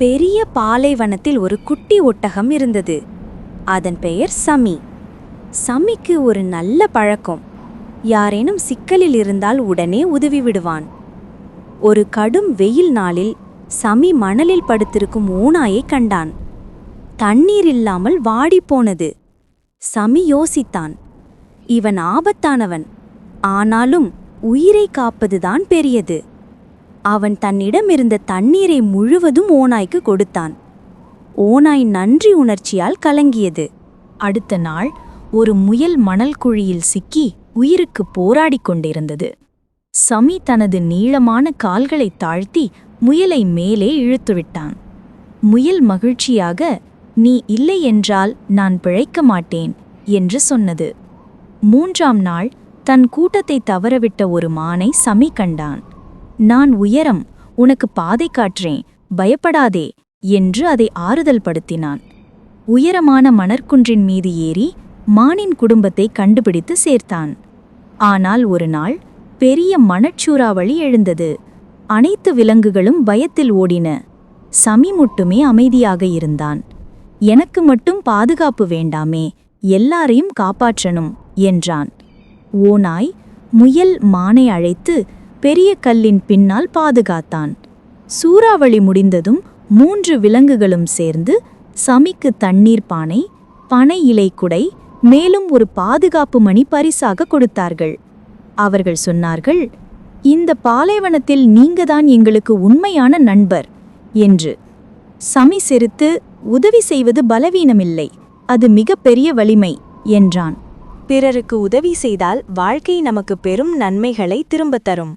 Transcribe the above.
பெரிய பாலைவனத்தில் ஒரு குட்டி ஒட்டகம் இருந்தது. அதன் பெயர் சமி. சமிக்கு ஒரு நல்ல பழக்கம். யாரேனும் சிக்கலில் இருந்தால் உடனே உதவி விடுவான். ஒரு கடும் வெயில் நாளில் சமி மணலில் படுத்திருக்கும் ஊனாயை கண்டான். தண்ணீர் இல்லாமல் வாடிப்போனது சமி யோசித்தான். இவன் ஆபத்தானவன். ஆனாலும் உயிரை காப்பதுதான் பெரியது. அவன் தன்னிடமிருந்த தண்ணீரை முழுவதும் ஓனாய்க்கு கொடுத்தான். ஓனாய் நன்றி உணர்ச்சியால் கலங்கியது. அடுத்த நாள் ஒரு முயல் மணல் குழியில் சிக்கி உயிருக்கு போராடிக் கொண்டிருந்தது. சமி தனது நீளமான கால்களை தாழ்த்தி முயலை மேலே இழுத்துவிட்டான் முயல் மகிழ்ச்சியாக நீ இல்லை என்றால் நான் பிழைக்க மாட்டேன் என்று சொன்னது. மூன்றாம் நாள் தன் கூட்டத்தை தவறவிட்ட ஒரு மானை சமி கண்டான். நான் உயரம் உனக்கு பாதை காற்றேன் பயப்படாதே என்று அதை ஆறுதல் படுத்தினான் உயரமான மணற்குன்றின் மீது ஏறி மானின் குடும்பத்தை கண்டுபிடித்து சேர்த்தான். ஆனால் ஒரு நாள் பெரிய மணச்சூறாவளி எழுந்தது. அனைத்து விலங்குகளும் பயத்தில் ஓடின. சமி மட்டுமே அமைதியாக இருந்தான். எனக்கு மட்டும் பாதுகாப்பு வேண்டாமே எல்லாரையும் காப்பாற்றணும் என்றான். ஓநாய் முயல் மானை அழைத்து பெரிய கல்லின் பின்னால் பாதுகாத்தான். சூறாவளி முடிந்ததும் மூன்று விலங்குகளும் சேர்ந்து சமிக்கு தண்ணீர் பானை பனை இலை குடை மேலும் ஒரு பாதுகாப்பு மணி பரிசாக கொடுத்தார்கள். அவர்கள் சொன்னார்கள் இந்த பாலைவனத்தில் நீங்கதான் எங்களுக்கு உண்மையான நண்பர் என்று. சமி சிரித்து உதவி செய்வது பலவீனமில்லை அது மிகப்பெரிய வலிமை என்றான். பிறருக்கு உதவி செய்தால் வாழ்க்கை நமக்கு பெரும் நன்மைகளை திரும்பத் தரும்.